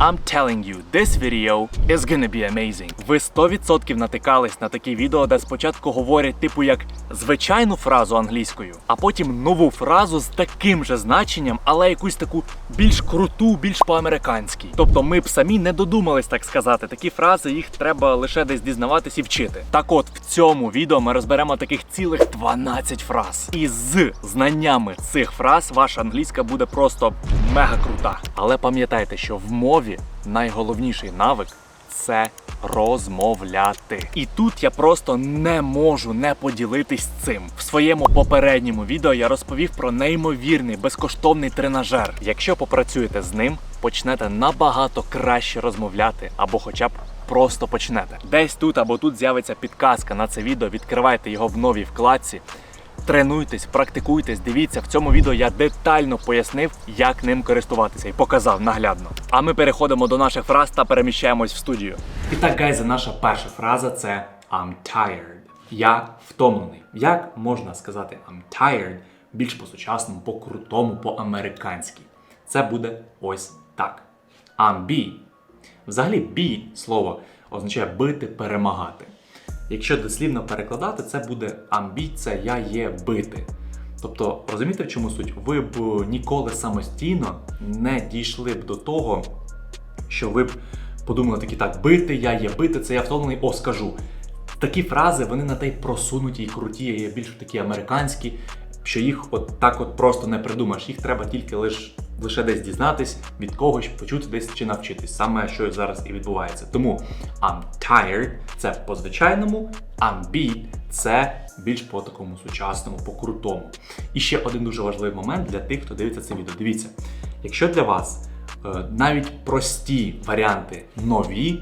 I'm telling you, this video is gonna be amazing. Ви 100% натикались на такі відео, де спочатку говорять, типу, як звичайну фразу англійською, а потім нову фразу з таким же значенням, але якусь таку більш круту, більш по-американськи. Тобто ми б самі не додумались так сказати. Такі фрази їх треба лише десь дізнаватись і вчити. Так от в цьому відео ми розберемо таких цілих 12 фраз. І з знаннями цих фраз ваша англійська буде просто мега крута. Але пам'ятайте, що в мові найголовніший навик це розмовляти. І тут я просто не можу не поділитись цим. В своєму попередньому відео я розповів про неймовірний безкоштовний тренажер. Якщо попрацюєте з ним, почнете набагато краще розмовляти або хоча б. Просто почнете. Десь тут або тут з'явиться підказка на це відео. Відкривайте його в новій вкладці. Тренуйтесь, практикуйтесь, дивіться, в цьому відео я детально пояснив, як ним користуватися і показав наглядно. А ми переходимо до наших фраз та переміщаємось в студію. І так, гайзи, наша перша фраза це I'm tired. Я втомлений. Як можна сказати I'm tired більш по-сучасному, по-крутому, по-американськи? Це буде ось так. I'm be. Взагалі be слово означає бити, перемагати. Якщо дослівно перекладати, це буде амбіція я є бити. Тобто, розумієте, в чому суть? Ви б ніколи самостійно не дійшли б до того, що ви б подумали такі так, бити, я є бити, це я втомлений, о, скажу. Такі фрази, вони на те й просунуті і круті, є більш такі американські, що їх от так от просто не придумаєш. Їх треба тільки лиш, лише десь дізнатись, від когось почути десь чи навчитись. Саме що зараз і відбувається. Тому I'm tired це по звичайному, I'm beat це більш по такому сучасному, по крутому. І ще один дуже важливий момент для тих, хто дивиться це відео. Дивіться, якщо для вас е, навіть прості варіанти нові,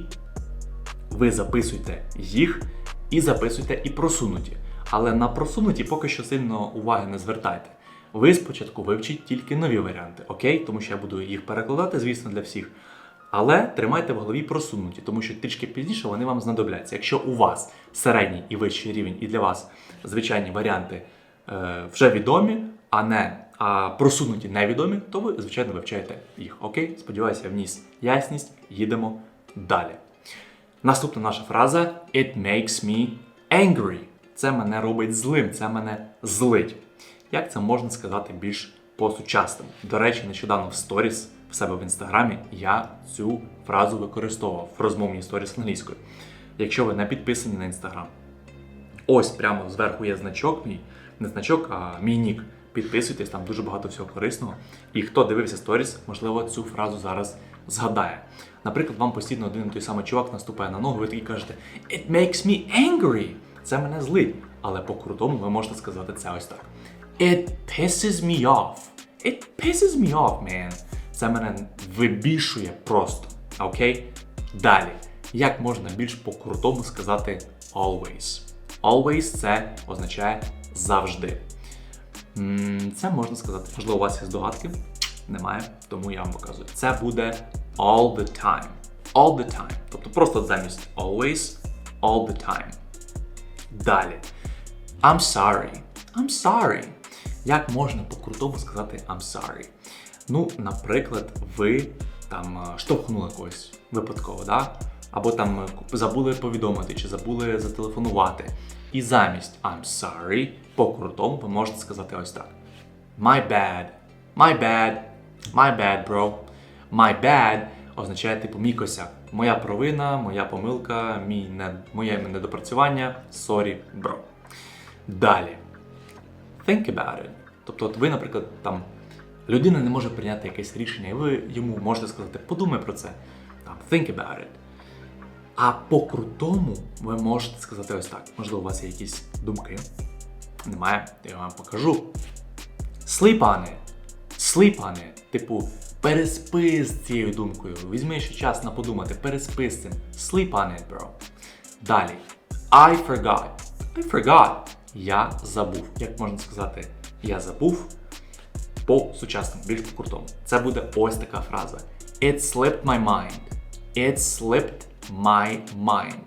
ви записуйте їх і записуйте і просунуті. Але на просунуті поки що сильно уваги не звертайте. Ви спочатку вивчіть тільки нові варіанти, окей? Тому що я буду їх перекладати, звісно, для всіх. Але тримайте в голові просунуті, тому що трішки пізніше вони вам знадобляться. Якщо у вас середній і вищий рівень, і для вас звичайні варіанти е, вже відомі, а не а просунуті невідомі, то ви, звичайно, вивчаєте їх. Окей? Сподіваюся, вніс ясність. Їдемо далі. Наступна наша фраза It makes me angry. Це мене робить злим, це мене злить. Як це можна сказати більш по-сучасному? До речі, нещодавно в сторіс в себе в інстаграмі я цю фразу використовував в розмовній сторіс англійською. Якщо ви не підписані на інстаграм, ось прямо зверху є значок мій, не значок, а мій нік. Підписуйтесь, там дуже багато всього корисного. І хто дивився сторіс, можливо, цю фразу зараз згадає. Наприклад, вам постійно один і той самий чувак наступає на ногу, ви такі кажете It makes me angry. Це мене злить. Але по-крутому ви можете сказати це ось так. It pisses me off. It pisses me off, man. Це мене вибішує просто. Окей? Далі. Як можна більш по-крутому сказати always? Always це означає завжди. Це можна сказати. Можливо, у вас є здогадки? Немає, тому я вам показую. Це буде all the time. All the time. Тобто просто замість always, all the time. Далі. I'm sorry. I'm sorry. Як можна по-крутому сказати I'm sorry? Ну, наприклад, ви там е, штовхнули когось випадково, да? або там е, забули повідомити, чи забули зателефонувати. І замість I'm sorry по-крутому ви можете сказати ось так. My bad. My bad. My bad, bro. My bad означає типу мій косяк. Моя провина, моя помилка, мій не, моє недопрацювання. Sorry, bro. Далі. Think about it. Тобто, от ви, наприклад, там людина не може прийняти якесь рішення, і ви йому можете сказати, подумай про це. Там, think about it. А по-крутому ви можете сказати ось так. Можливо, у вас є якісь думки. Немає, я вам покажу. Sleep on it. Sleep on it. Типу, переспи з цією думкою. Візьми ще час на подумати, переспи з цим. Sleep on it, bro. Далі. I forgot. I forgot. Я забув. Як можна сказати, я забув по сучасному, більш по крутому. Це буде ось така фраза. It slipped my mind. It slipped my mind.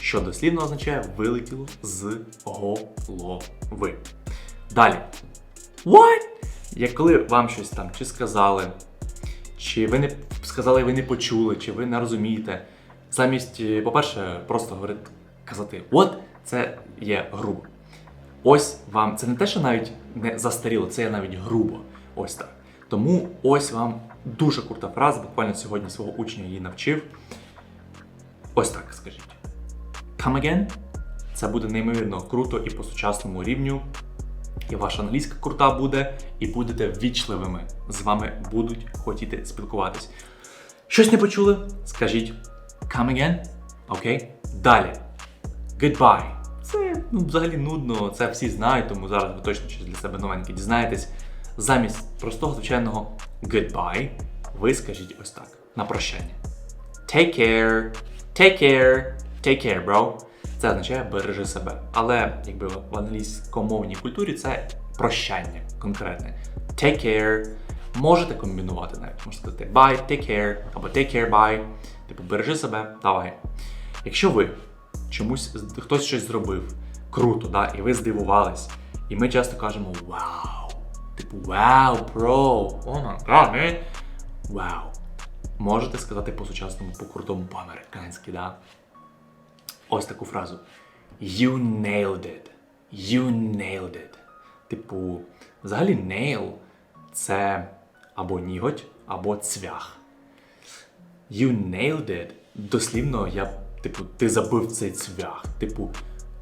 Що дослівно означає вилетіло з голови. Далі. What? Як коли вам щось там чи сказали, чи ви не сказали, ви не почули, чи ви не розумієте. Замість, е, по-перше, просто говорити, казати what, це є грубо. Ось вам, це не те, що навіть не застаріло, це є навіть грубо. Ось так. Тому ось вам дуже крута фраза, буквально сьогодні свого учня її навчив. Ось так скажіть. Come again? Це буде неймовірно круто і по сучасному рівню. І ваша англійська крута буде, і будете ввічливими. З вами будуть хотіти спілкуватись. Щось не почули? Скажіть come again. Окей? Далі. Goodbye. Це ну, взагалі нудно, це всі знають, тому зараз ви точно щось для себе новеньке дізнаєтесь. Замість простого звичайного goodbye, ви скажіть ось так: на прощання. Take care, take care, take care, bro. Це означає бережи себе. Але якби в англійськомовній культурі це прощання конкретне. Take care. Можете комбінувати навіть. Можете сказати bye, take care, або take care, bye. Типу, бережи себе, давай. Якщо ви чомусь хтось щось зробив круто, да, і ви здивувались, і ми часто кажемо вау. Типу, вау, man. Вау. Можете сказати по-сучасному, по-крутому, по-американськи, да? Ось таку фразу. You nailed it. You nailed it. Типу, взагалі nail це або ніготь, або цвях. You nailed it. Дослівно, я, типу, ти забив цей цвях. Типу,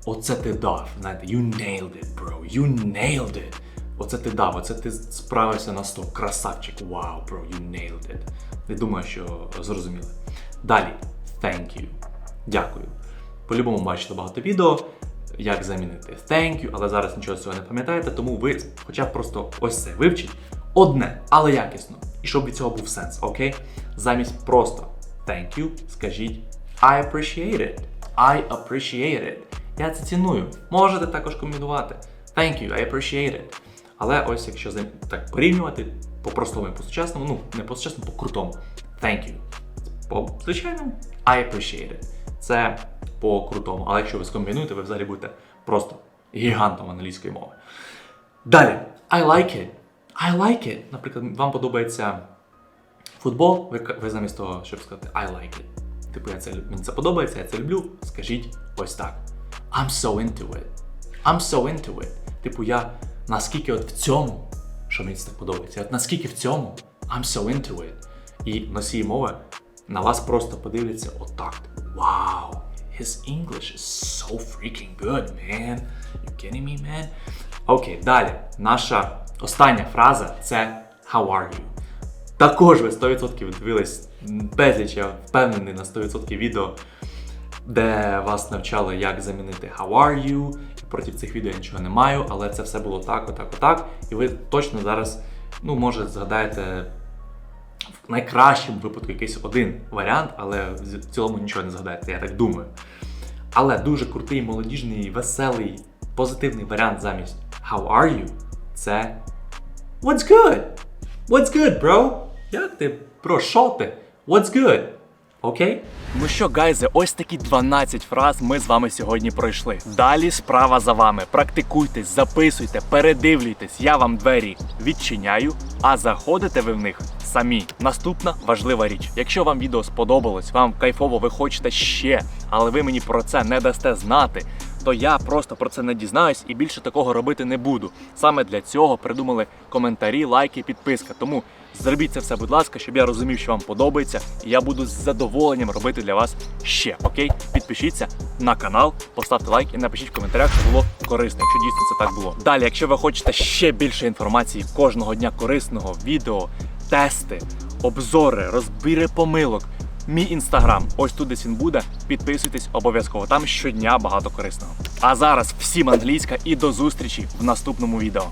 оце ти дав. Знаєте, you nailed it, bro. You nailed it. Оце ти дав, оце ти справився на 100. Красавчик. Вау, bro, you nailed it. Я думаю, що зрозуміли. Далі, thank you. Дякую. По-любому бачите багато відео, як замінити thank you, але зараз нічого цього не пам'ятаєте, тому ви хоча б просто ось це вивчіть. Одне, але якісно. І щоб від цього був сенс, окей? Замість просто thank you, скажіть I appreciate it. I appreciate it. Я це ціную. Можете також комбінувати. Thank you, I appreciate it. Але ось якщо так порівнювати по простому і по сучасному, ну не по сучасному, по крутому. Thank you. По звичайному I appreciate it. Це по крутому. Але якщо ви скомбінуєте, ви взагалі будете просто гігантом англійської мови. Далі. I like it. I like it. Наприклад, вам подобається футбол, ви, ви замість того, щоб сказати I like it. Типу, я це, мені це подобається, я це люблю. Скажіть ось так. I'm so into it. I'm so into it. Типу, я наскільки от в цьому, що мені це так подобається, от наскільки в цьому I'm so into it. І носії мови на вас просто подивляться отак. Вау! His English is so freaking good, man. You kidding me, man? Окей, далі. Наша остання фраза це How are you? Також ви 100% дивились безліч, я впевнений на 100% відео, де вас навчали, як замінити How are you. Проти цих відео я нічого не маю, але це все було так, отак, отак. І ви точно зараз, ну, може, згадаєте в найкращому випадку якийсь один варіант, але в цілому нічого не згадається, я так думаю. Але дуже крутий, молодіжний, веселий, позитивний варіант замість How are you? Це What's good? What's good, bro? Як ти? Бро, що ти? What's good? Окей? Ну що, гайзе, ось такі 12 фраз ми з вами сьогодні пройшли. Далі справа за вами. Практикуйтесь, записуйте, передивлюйтесь. Я вам двері відчиняю, а заходите ви в них самі. Наступна важлива річ. Якщо вам відео сподобалось, вам кайфово ви хочете ще, але ви мені про це не дасте знати. То я просто про це не дізнаюсь і більше такого робити не буду. Саме для цього придумали коментарі, лайки, підписка. Тому зробіть це все, будь ласка, щоб я розумів, що вам подобається, і я буду з задоволенням робити для вас ще. Окей? Підпишіться на канал, поставте лайк і напишіть в коментарях, що було корисно, якщо дійсно це так було. Далі, якщо ви хочете ще більше інформації кожного дня корисного відео, тести, обзори, розбіри помилок. Мій інстаграм, ось тут десь він буде. Підписуйтесь обов'язково. Там щодня багато корисного. А зараз всім англійська і до зустрічі в наступному відео.